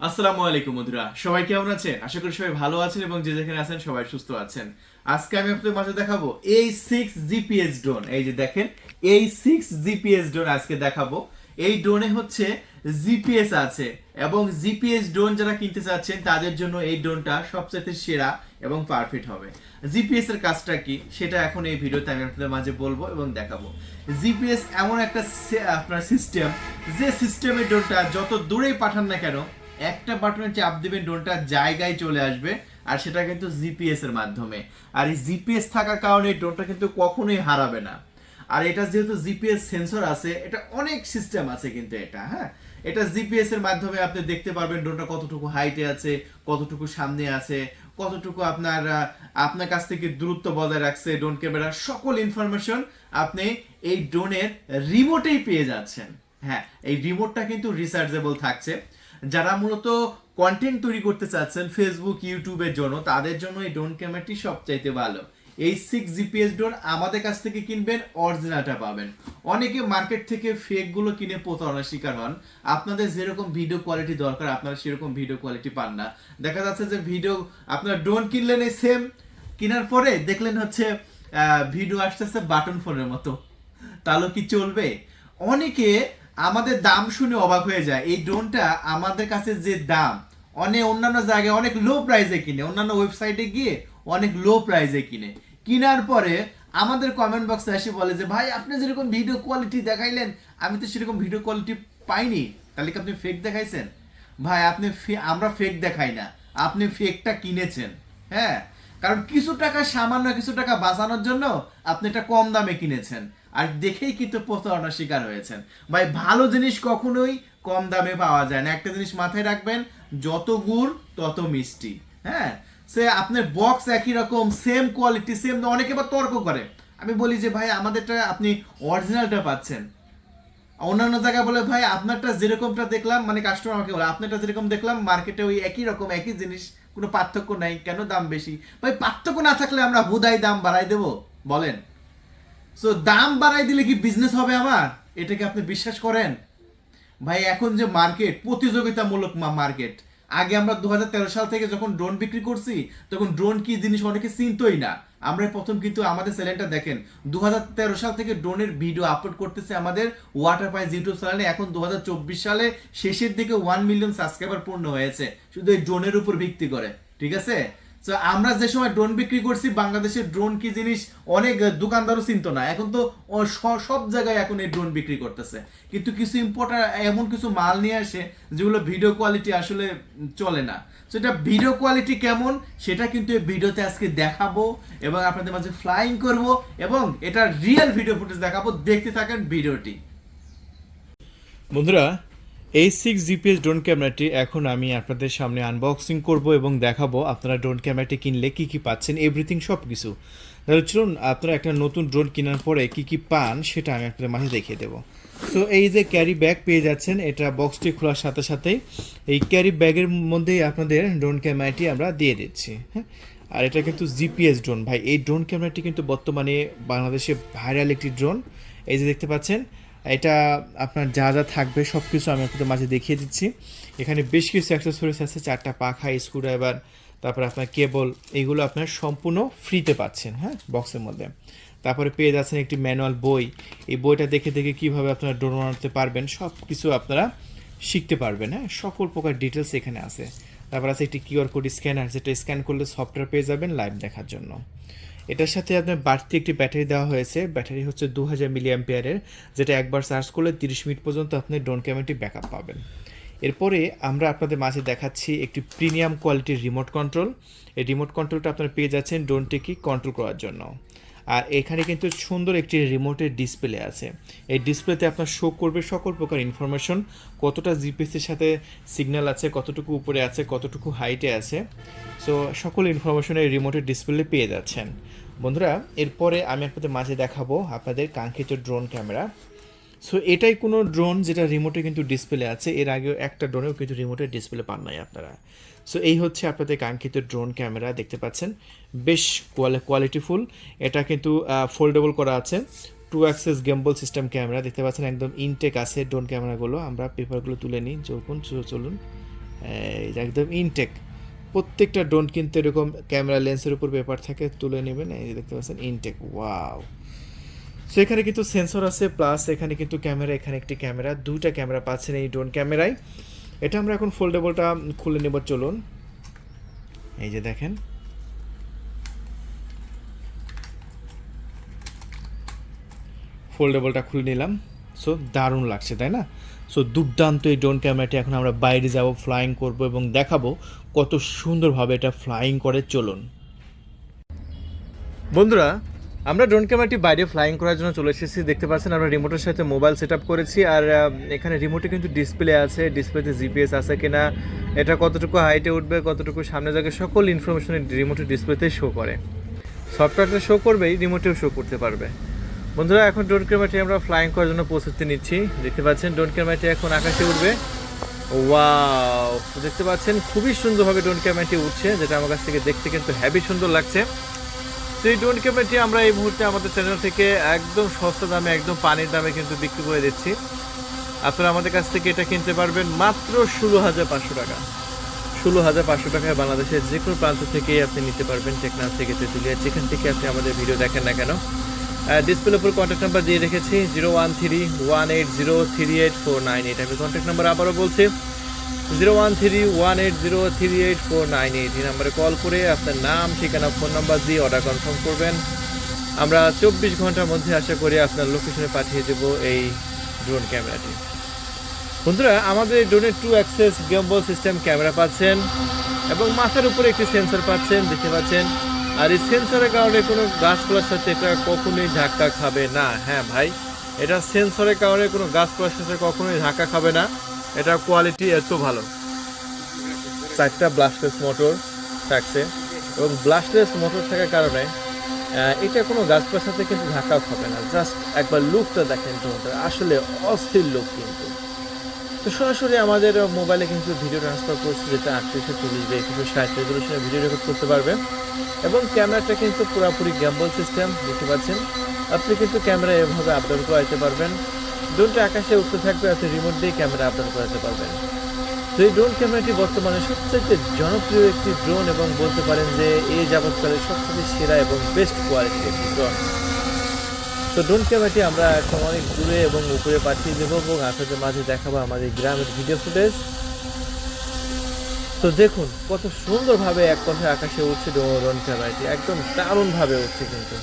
আসসালামু আলাইকুম বন্ধুরা। সবাই কেমন আছেন? আশা করি সবাই ভালো আছেন এবং যে যেখানে আছেন সবাই সুস্থ আছেন। আজকে আমি আপনাদের মাঝে দেখাবো এই সিক্স জিপিএস ড্রোন এই যে দেখেন এই সিক্স জিপিএস ড্রোন আজকে দেখাবো। এই ড্রোনে হচ্ছে জিপিএস আছে এবং জিপিএস ড্রোন যারা কিনতে চাচ্ছেন, তাদের জন্য এই ড্রোনটা সবচেয়ে সেরা এবং পারফেক্ট হবে। জিপিএস এর কাজটা কি? সেটা এখন এই ভিডিওতে আমি আপনাদের মাঝে বলব এবং দেখাবো। জিপিএস এমন একটা আপনার সিস্টেম যে সিস্টেমের ড্রোনটা যত দূরেই পাঠান না কেন একটা বাটনে চাপ দিবেন, ড্রোনটা জায়গায় চলে আসবে, আর সেটা কিন্তু জিপিএস এর মাধ্যমে। আর এই জিপিএস থাকার কারণে ড্রোনটা কিন্তু কখনোই হারাবে না। আর এটা যেহেতু জিপিএস সেন্সর আছে, এটা অনেক সিস্টেম আছে কিন্তু এটা হ্যাঁ? এটা জিপিএস এর মাধ্যমে আপনি দেখতে পারবেন ড্রোনটা কতটুকু হাইটে আছে, কতটুকু সামনে আছে, কতটুকু আপনার আপনার কাছ থেকে দূরত্ব বজায় রাখছে ড্রোন ক্যামেরা সকল ইনফরমেশন আপনি এই ড্রোনের রিমোটেই পেয়ে যাচ্ছেন। হ্যাঁ এই রিমোটটা কিন্তু রিসার্চেবল থাকছে। যারা মূলত কন্টেন্ট তৈরি করতে চাচ্ছেন ফেসবুক ইউটিউবের জন্য, তাদের জন্য এই ড্রোন ক্যামেরাটি সবচাইতে ভালো। এই সিক্স জিপিএস ড্রোন আমাদের কাছ থেকে কিনবেন অরিজিনালটা পাবেন। অনেকে মার্কেট থেকে ফেকগুলো কিনে প্রতারণার শিকার হন। আপনাদের যেরকম ভিডিও কোয়ালিটি দরকার, আপনারা সেরকম ভিডিও কোয়ালিটি পান না। দেখা যাচ্ছে যে ভিডিও আপনার ড্রোন কিনলেন এই সেম কেনার পরে দেখলেন হচ্ছে ভিডিও আসতেছে বাটন ফোনের মতো। তাহলে কি চলবে? অনেকে আমাদের দাম শুনে অবাক হয়ে যায়। এই ড্রোনটা আমাদের কাছে যে দাম অনেক অন্যান্য জায়গায় অনেক লো প্রাইসে কিনে, অন্যান্য ওয়েবসাইটে গিয়ে অনেক লো প্রাইসে কিনে। কেনার পরে আমাদের কমেন্ট বক্সে এসে বলে যে, ভাই, আপনি যেরকম ভিডিও কোয়ালিটি দেখাইলেন, আমি তো সেরকম ভিডিও কোয়ালিটি পাইনি। তাহলে কি আপনি ফেক দেখাইছেন? ভাই, আপনি আমরা ফেক দেখাই না। আপনি ফেকটা কিনেছেন হ্যাঁ? কারণ কিছু টাকা সামান্য, কিছু টাকা বাঁচানোর জন্য আপনি এটা কম দামে কিনেছেন। আর দেখেই কিন্তু প্রতারণার শিকার হয়েছেন। ভাই, ভালো জিনিস কখনোই কম দামে পাওয়া যায় না। একটা জিনিস মাথায় রাখবেন, যত গুড়, তত মিষ্টি। হ্যাঁ? সে আপনার বক্স একই রকম সেম কোয়ালিটি সেম অনেকে বা তর্ক করে। আমি বলি যে, ভাই, আমাদেরটা আপনি অরিজিনালটা পাচ্ছেন। অন্যান্য জায়গায় বলে, ভাই, আপনারটা যেরকমটা দেখলাম মানে কাস্টমার আমাকে বলে, আপনারটা যেরকম দেখলাম মার্কেটে ওই একই রকম, একই জিনিস, কোনো পার্থক্য নাই, কেন দাম বেশি? ভাই, পার্থক্য না থাকলে আমরা হুদাই দাম বাড়াই দেবো? বলেন। সো দাম বাড়াই দিলে কি বিজনেস হবে আমার এটাকে আপনি বিশ্বাস করেন? ভাই, এখন যে মার্কেট প্রতিযোগিতামূলক মার্কেট আগে আমরা দু সাল থেকে যখন ড্রোন বিক্রি করছি, তখন ড্রোন কি জিনিস অনেকে চিনতই না। আমরা প্রথম কিন্তু আমাদের চ্যানেলটা দেখেন। দু হাজার তেরো সাল থেকে ড্রোনের ভিডিও আপলোড করতেছে আমাদের ওয়াটার পাইস ইউটিউব চ্যানেলে এখন দু হাজার চব্বিশ সালে শেষের দিকে ওয়ান মিলিয়ন সাবস্ক্রাইবার পূর্ণ হয়েছে। শুধু এই ড্রোনের উপর ভিত্তি করে। ঠিক আছে? তো আমরা যে সময় ড্রোন বিক্রি করছি, বাংলাদেশের ড্রোন কি জিনিস অনেক দোকানদারও চিনতো না। এখন তো সব জায়গায় এখন এই ড্রোন বিক্রি করতেছে। কিন্তু কিছু ইম্পোর্টার এমন কিছু মাল নিয়ে আসে, যেগুলো ভিডিও কোয়ালিটি আসলে চলে না। সেটা ভিডিও কোয়ালিটি কেমন, সেটা কিন্তু এই ভিডিওতে আজকে দেখাবো এবং আপনাদের মাঝে ফ্লাইং করব এবং এটা রিয়েল ভিডিও ফুটেজ দেখাবো। দেখতে থাকেন ভিডিওটি। বন্ধুরা এই সিক্স জিপিএস ড্রোন ক্যামেরাটি এখন আমি আপনাদের সামনে আনবক্সিং করব এবং দেখাবো আপনারা ড্রোন ক্যামেরাটি কিনলে কী কী পাচ্ছেন এভরিথিং সব কিছু তাহলে চলুন, আপনারা একটা নতুন ড্রোন কেনার পরে কি কি পান সেটা আমি আপনাদের মাঝে দেখিয়ে দেবো। সো এই যে ক্যারি ব্যাগ পেয়ে যাচ্ছেন, এটা বক্সটি খোলার সাথে সাথেই এই ক্যারি ব্যাগের মধ্যেই আপনাদের ড্রোন ক্যামেরাটি আমরা দিয়ে দিচ্ছি হ্যাঁ? আর এটা কিন্তু জিপিএস ড্রোন ভাই, এই ড্রোন ক্যামেরাটি কিন্তু বর্তমানে বাংলাদেশে ভাইরাল একটি ড্রোন এই যে দেখতে পাচ্ছেন এটা আপনার যা যা থাকবে সব কিছু আমি আপনাদের মাঝে দেখিয়ে দিচ্ছি। এখানে বেশ কিছু অ্যাক্সেসরিজ আছে, চারটা পাখা স্ক্রুড্রাইভার তারপর আপনার কেবল এইগুলো আপনার সম্পূর্ণ ফ্রিতে পাচ্ছেন হ্যাঁ বক্সের মধ্যে। তারপরে পেয়ে যাচ্ছেন একটি ম্যানুয়াল বই। এই বইটা দেখে দেখে কীভাবে আপনারা ড্রোন বানাতে পারবেন সব কিছু আপনারা শিখতে পারবেন হ্যাঁ সকল প্রকার ডিটেলস এখানে আছে। তারপর আছে একটি কিউআর কোড স্ক্যানার যেটা স্ক্যান করলে সফটওয়্যার পেয়ে যাবেন লাইভ দেখার জন্য। এটার সাথে আপনার বাড়তি একটি ব্যাটারি দেওয়া হয়েছে। ব্যাটারি হচ্ছে দু হাজার মিলি অ্যাম্পিয়ারের যেটা একবার চার্জ করলে তিরিশ মিনিট পর্যন্ত আপনি ড্রোন ক্যামেরাটি ব্যাকআপ পাবেন। এরপরে আমরা আপনাদের মাঝে দেখাচ্ছি একটি প্রিমিয়াম কোয়ালিটির রিমোট কন্ট্রোল। এই রিমোট কন্ট্রোলটা আপনারা পেয়ে যাচ্ছেন ড্রোনটিকে কন্ট্রোল করার জন্য। আর এখানে কিন্তু সুন্দর একটি রিমোটের ডিসপ্লে আছে। এই ডিসপ্লেতে আপনার শো করবে সকল প্রকার ইনফরমেশন, কতটা জিপিএসের সাথে সিগন্যাল আছে, কতটুকু উপরে আছে, কতটুকু হাইটে আছে। সো সকল ইনফরমেশন এই রিমোটের ডিসপ্লে পেয়ে যাচ্ছেন। বন্ধুরা, এরপরে আমি আপনাদের মাঝে দেখাবো আপনাদের কাঙ্ক্ষিত ড্রোন ক্যামেরা সো এটাই কোনো ড্রোন যেটা রিমোটে কিন্তু ডিসপ্লে আছে। এর আগেও একটা ড্রোনেও কিন্তু রিমোটের ডিসপ্লে পান নাই আপনারা। সো এই হচ্ছে আপনাদের কাঙ্ক্ষিত ড্রোন ক্যামেরা দেখতে পাচ্ছেন? বেশ কোয়ালিটিফুল এটা কিন্তু ফোল্ডেবল করা আছে। Two axis gimbal system camera দেখতে পাচ্ছেন? একদম ইনটেক আছে ড্রোন ক্যামেরাগুলো আমরা পেপারগুলো তুলে নিই। যখন চলুন একদম ইনটেক প্রত্যেকটা ড্রোন কিন্তু এরকম ক্যামেরা লেন্সের উপর পেপার থাকে, তুলে নেবেন, এই যে দেখতে পাচ্ছেন ইনটেক ওয়াও সো এখানে কিন্তু সেন্সর আছে প্লাস এখানে কিন্তু ক্যামেরা এখানে একটি ক্যামেরা দুইটা ক্যামেরা পাচ্ছেন এই ড্রোন ক্যামেরায় এটা আমরা এখন ফোল্ডেবলটা খুলে নেব, চলুন। এই যে দেখেন। ফোল্ডেবলটা খুলে নিলাম। সো দারুণ লাগছে, তাই না? সো দুর্দান্ত এই ড্রোন ক্যামেরাটি এখন আমরা বাইরে যাব ফ্লাইং করব এবং দেখাবো কত সুন্দরভাবে এটা ফ্লাইং করে চলুন। বন্ধুরা, আমরা ড্রোন ক্যামেরাটি বাইরে ফ্লাইং করার জন্য চলে এসেছি। দেখতে পাচ্ছেন, আমরা রিমোটের সাথে মোবাইল সেট করেছি আর এখানে রিমোটে কিন্তু ডিসপ্লে আছে। ডিসপ্লেতে জিপিএস আছে কিনা, এটা কতটুকু হাইটে উঠবে, কতটুকু সামনে যাবে, সকল ইনফরমেশন রিমোটের ডিসপ্লেতে শো করে। সফটওয়্যারটা শো করবেই রিমোটেও শো করতে পারবে। বন্ধুরা, এখন ড্রোন ক্যামেরাটি আমরা ফ্লাইং করার জন্য প্রস্তুতি নিচ্ছি। দেখতে পাচ্ছেন ড্রোন ক্যামেরাটি এখন আকাশে উঠবে ওয়াও দেখতে পাচ্ছেন, খুবই সুন্দরভাবে ড্রোন ক্যামেরাটি উঠছে যেটা আমার কাছ থেকে দেখতে কিন্তু হ্যাভি সুন্দর লাগছে। তো এই ড্রোন ক্যামেরাটি আমরা এই মুহূর্তে আমাদের চ্যানেল থেকে একদম সস্তা দামে, একদম পানির দামে কিন্তু বিক্রি করে দিচ্ছি। আপনারা আমাদের কাছ থেকে এটা কিনতে পারবেন মাত্র ষোলো হাজার পাঁচশো টাকা। ষোলো হাজার পাঁচশো টাকায় বাংলাদেশের যে কোনো প্রান্ত থেকেই আপনি নিতে পারবেন টেকনাফ থেকে তেঁতুলিয়া, যেখান থেকে আপনি আমাদের ভিডিও দেখেন না কেন। ডিসপ্লের উপর কন্ট্যাক্ট নাম্বার দিয়ে রেখেছি zero one three one eight zero three eight four nine eight আমি কন্ট্যাক্ট নাম্বার আবারও বলছি zero one three one eight zero three eight four nine eight এই নাম্বারে কল করে আপনার নাম, ঠিকানা ফোন নাম্বার দিয়ে অর্ডার কনফার্ম করবেন। আমরা চব্বিশ ঘণ্টার মধ্যে আশা করি আপনার লোকেশনে পাঠিয়ে দেব এই ড্রোন ক্যামেরাটি বন্ধুরা, আমাদের ড্রোনের two axis gimbal system camera পাচ্ছেন এবং মাথার উপরে একটি সেন্সর পাচ্ছেন, দেখতে পাচ্ছেন। আর এই সেন্সরের কারণে কোনো গাছপালার সাথে এটা কখনোই ধাক্কা খাবে না। হ্যাঁ ভাই, এটা সেন্সরের কারণে কোনো গাছপালার সাথে কখনোই ধাক্কা খাবে না। এটা কোয়ালিটি এত ভালো। চারটা ব্লাস্টলেস মোটর থাকছে এবং ব্লাস্টলেস মোটর থাকার কারণে এটা কোনো গাছপালার সাথে কিন্তু ধাক্কাও খাবে না। জাস্ট একবার লুকটা দেখেন ড্রোনটা আসলে অস্থির লুক কিন্তু। তো সরাসরি আমাদের মোবাইলে কিন্তু ভিডিও ট্রান্সফার করছে, যেটা আটত্রিশশো চল্লিশ বা একুশশো ষাট রেজলিউশনে ভিডিও রেকর্ড করতে পারবে। এবং ক্যামেরাটা কিন্তু পুরোপুরি গ্যাম্বল সিস্টেম দেখতে পাচ্ছেন? আপনি কিন্তু ক্যামেরা এভাবে আপলোড করাতে পারবেন। ড্রোনটা আকাশে উঠতে থাকবে, আপনি রিমোট দিয়ে ক্যামেরা আপলোড করাতে পারবেন। তো এই ড্রোন ক্যামেরাটি বর্তমানে সবচেয়ে জনপ্রিয় একটি ড্রোন এবং বলতে পারেন যে এই যাবৎকালে সবচেয়ে সেরা এবং বেস্ট কোয়ালিটির একটি ড্রোন তো ড্রোন ক্যামেরাটি আমরা এখন অনেক দূরে এবং উপরে পাঠিয়ে দেবো এবং আপনাদের মাঝে দেখাবো আমাদের গ্রামের ভিডিও ফুটেজ তো দেখুন, কত সুন্দরভাবে এক কথায় আকাশে উঠছে ড্রোন ক্যামেরাটি একদম দারুণভাবে উঠছে কিন্তু।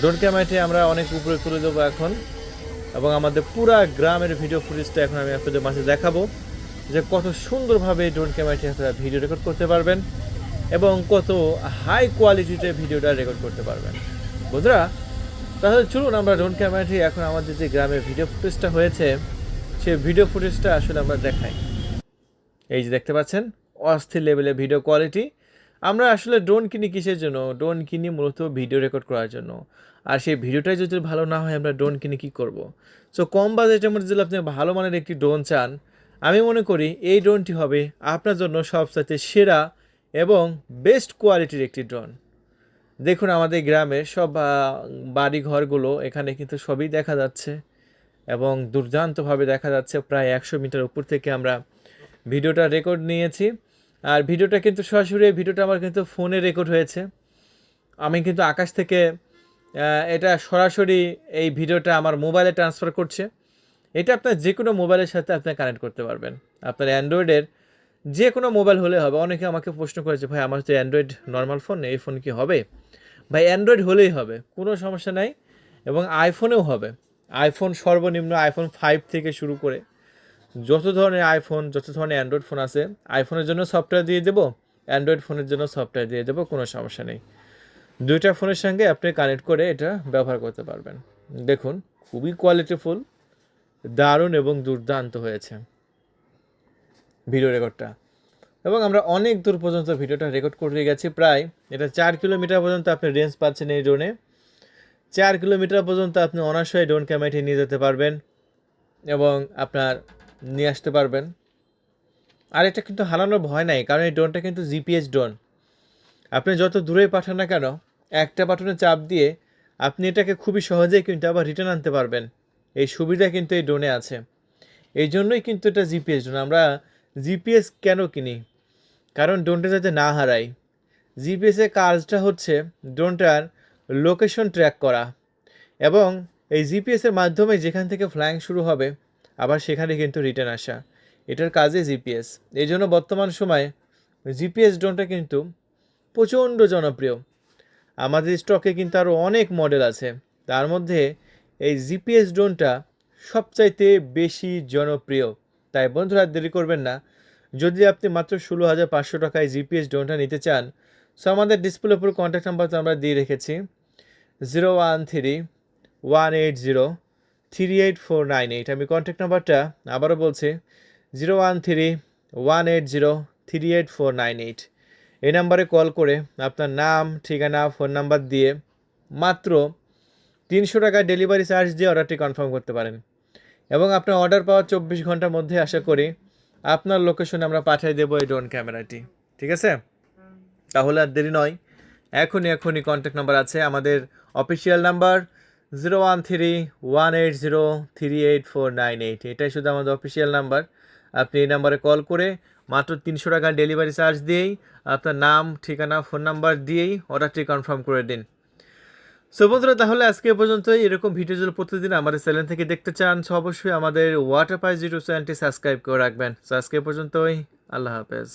ড্রোন ক্যামেরাটি আমরা অনেক উপরে তুলে দেবো এখন, এবং আমাদের পুরা গ্রামের ভিডিও ফুটেজটা এখন আমি আপনাদের মাঝে দেখাবো, যে কত সুন্দরভাবে ড্রোন ক্যামেরাটি আপনারা ভিডিও রেকর্ড করতে পারবেন, এবং কত হাই কোয়ালিটিতে ভিডিওটা রেকর্ড করতে পারবেন। বন্ধুরা তাহলে চলুন আমরা ড্রোন ক্যামেরাটি এখন আমাদের যে গ্রামের ভিডিও ফুটেজটা হয়েছে, সেই ভিডিও ফুটেজটা আসলে আমরা দেখাই। এই যে দেখতে পাচ্ছেন, অস্থির লেভেলের ভিডিও কোয়ালিটি আমরা আসলে ড্রোন কিনি কিসের জন্য? ড্রোন কিনি মূলত ভিডিও রেকর্ড করার জন্য। আর সেই ভিডিওটাই যদি ভালো না হয়, আমরা ড্রোন কিনে কী করব? সো কম বাজেটের মধ্যে যদি আপনি ভালো মানের একটি ড্রোন চান, আমি মনে করি এই ড্রোনটি হবে আপনার জন্য সবচাইতে সেরা এবং বেস্ট কোয়ালিটির একটি ড্রোন দেখুন আমাদের গ্রামের সব বাড়ি ঘরগুলো এখানে কিন্তু সবই দেখা যাচ্ছে এবং দুর্দান্তভাবে দেখা যাচ্ছে। প্রায় একশো মিটার উপর থেকে আমরা ভিডিওটা রেকর্ড নিয়েছি। আর ভিডিওটা কিন্তু সরাসরি, ভিডিওটা আমার কিন্তু ফোনে রেকর্ড হয়েছে। আমি কিন্তু আকাশ থেকে এটা সরাসরি এই ভিডিওটা আমার মোবাইলে ট্রান্সফার করছে। এটা আপনার যে কোনো মোবাইলের সাথে আপনি কানেক্ট করতে পারবেন। আপনার অ্যান্ড্রয়েডের যে কোনো মোবাইল হলে হবে। অনেকে আমাকে প্রশ্ন করেছে ভাই, আমার তো অ্যান্ড্রয়েড নর্মাল ফোন এই ফোন কি হবে? ভাই অ্যান্ড্রয়েড হলেই হবে, কোনো সমস্যা নাই এবং আইফোনেও হবে। আইফোন সর্বনিম্ন আইফোন ফাইভ থেকে শুরু করে যত ধরনের আইফোন যত ধরনের অ্যান্ড্রয়েড ফোন আছে আইফোনের জন্য সফটওয়্যার দিয়ে দেবো অ্যান্ড্রয়েড ফোনের জন্য সফটওয়্যার দিয়ে দেবো, কোনো সমস্যা নেই। দুইটা ফোনের সঙ্গে আপনি কানেক্ট করে এটা ব্যবহার করতে পারবেন। দেখুন, খুবই কোয়ালিটিফুল দারুণ এবং দুর্দান্ত হয়েছে। ভিডিও রেকর্ডটা। এবং আমরা অনেক দূর পর্যন্ত ভিডিওটা রেকর্ড করে গেছি, প্রায় এটা চার কিলোমিটার পর্যন্ত আপনি রেঞ্জ পাচ্ছেন এই ড্রোনে চার কিলোমিটার পর্যন্ত আপনি অনার্সই ড্রোন ক্যামেরাটি নিয়ে যেতে পারবেন এবং আপনার নিয়ে আসতে পারবেন। আর এটা কিন্তু হারানোর ভয় নাই, কারণ এই ড্রোনটা কিন্তু জিপিএস ড্রোন আপনি যত দূরে পাঠান না কেন, একটা বাটনে চাপ দিয়ে আপনি এটাকে খুবই সহজেই কিন্তু আবার রিটার্ন আনতে পারবেন। এই সুবিধা কিন্তু এই ড্রোনে আছে। এই জন্যই কিন্তু এটা জিপিএস ড্রোন আমরা জিপিএস কেন কিনি? কারণ ড্রোনটা যাতে না হারাই জিপিএসের কাজটা হচ্ছে ড্রোনটার লোকেশন ট্র্যাক করা এবং এই জিপিএসের মাধ্যমে যেখান থেকে ফ্লাইং শুরু হবে, আবার সেখানে কিন্তু রিটার্ন আসা। এটার কাজে জিপিএস। এই জন্য বর্তমান সময়ে জিপিএস ড্রোনটা কিন্তু প্রচণ্ড জনপ্রিয়। আমাদের স্টকে কিন্তু আরও অনেক মডেল আছে। তার মধ্যে এই জিপিএস ড্রোনটা সবচাইতে বেশি জনপ্রিয়। তাই বন্ধুরা দেরি করবেন না। যদি আপনি মাত্র ষোলো হাজার পাঁচশো টাকায় জিপিএস ড্রোনটা নিতে চান সো আমাদের ডিসপ্লের উপর কন্ট্যাক্ট নাম্বার তো আমরা দিয়ে রেখেছি। Zero one three one eight zero three eight four nine eight আমি কন্ট্যাক্ট নাম্বারটা আবারও বলছি zero one three one eight zero three eight four nine eight এই নাম্বারে কল করে আপনার নাম, ঠিকানা ফোন নাম্বার দিয়ে মাত্র তিনশো টাকা ডেলিভারি চার্জ দিয়ে অর্ডারটি কনফার্ম করতে পারেন। এবং আপনার অর্ডার পাওয়ার চব্বিশ ঘণ্টার মধ্যে আশা করি আপনার লোকেশনে আমরা পাঠিয়ে দেবো এই ড্রোন ক্যামেরাটি ঠিক আছে? তাহলে আর দেরি নয়। এখনই এখনই কন্ট্যাক্ট নাম্বার আছে। আমাদের official number zero one three one eight zero three eight four nine eight এটাই শুধু আমাদের অফিসিয়াল নাম্বার আপনি এই নাম্বারে কল করে মাত্র তিনশো টাকা ডেলিভারি চার্জ দিয়েই আপনার নাম, ঠিকানা ফোন নাম্বার দিয়েই অর্ডারটি কনফার্ম করে দিন। সো বন্ধুরা, তাহলে আজকে পর্যন্ত এরকম ভিডিওগুলো প্রতিদিন আমাদের চ্যানেল থেকে দেখতে চান অবশ্যই আমাদের ওয়াটার পাই জিরো চ্যানেলটি সাবস্ক্রাইব করে রাখবেন। সো আজকে পর্যন্তই। আল্লাহ হাফেজ।